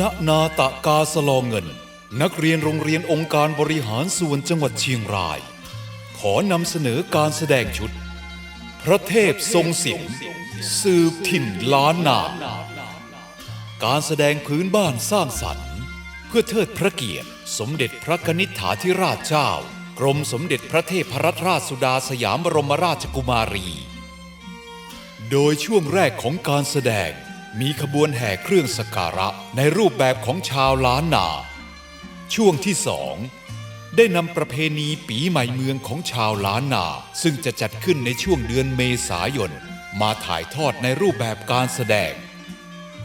ณะนาตะกาสลองเงิน นักเรียนโรงเรียนองค์การบริหารส่วนจังหวัดเชียงราย ขอนำเสนอการแสดงชุด พระเทพทรงศิลป์สืบถิ่นล้านนาการแสดงพื้นบ้านสร้างสรรค์ เพื่อเทิดพระเกียรติ สมเด็จพระกนิษฐาธิราชเจ้า กรมสมเด็จพระเทพรัตนราชสุดาสยามบรมราชกุมารี โดยช่วงแรกของการแสดง มีขบวนแห่เครื่องสการะในรูปแบบของชาวล้านนา ช่วงที่สองได้นำประเพณีปีใหม่เมืองของชาวล้านนา ซึ่งจะจัดขึ้นในช่วงเดือนเมษายน มาถ่ายทอดในรูปแบบการแสดง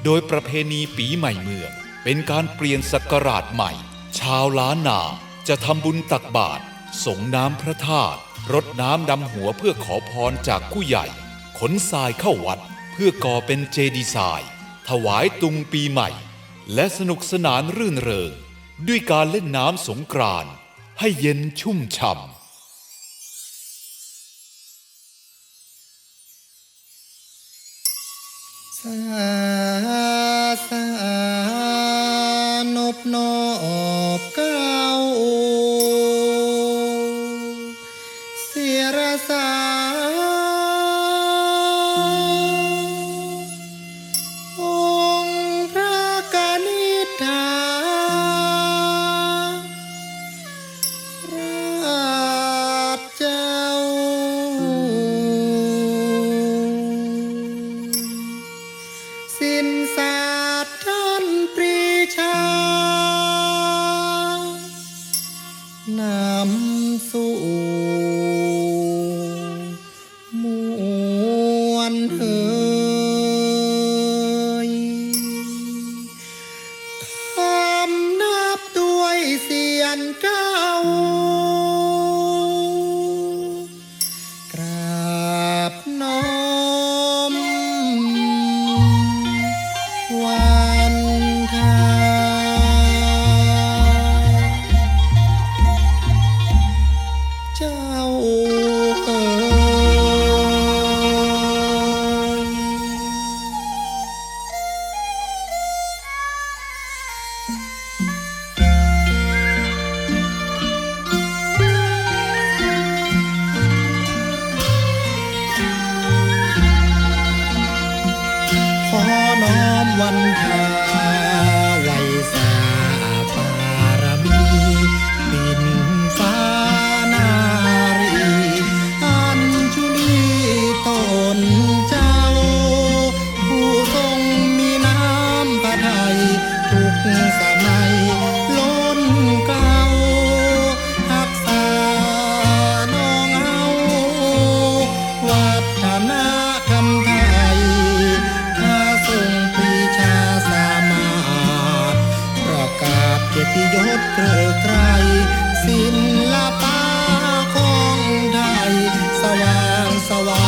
โดยประเพณีปีใหม่เมือง เป็นการเปลี่ยนศักราชใหม่ ชาวล้านนาจะทำบุญตักบาตรส่งน้ำพระธาตุรดน้ำดำหัวเพื่อขอพรจากผู้ใหญ่ ขนทรายเข้าวัด เพื่อก่อเป็นเจดีย์ทราย ถวายตุงปีใหม่ และสนุกสนานรื่นเริง ด้วยการเล่นน้ำสงกรานต์ให้เย็นชุ่มฉ่ำสาสานบนอบกา สินศาสตร์ท่านปรีชานำสู่ น้อ เกียรติยศเกลือไกรศิลปะของไทยสว่างสว่าง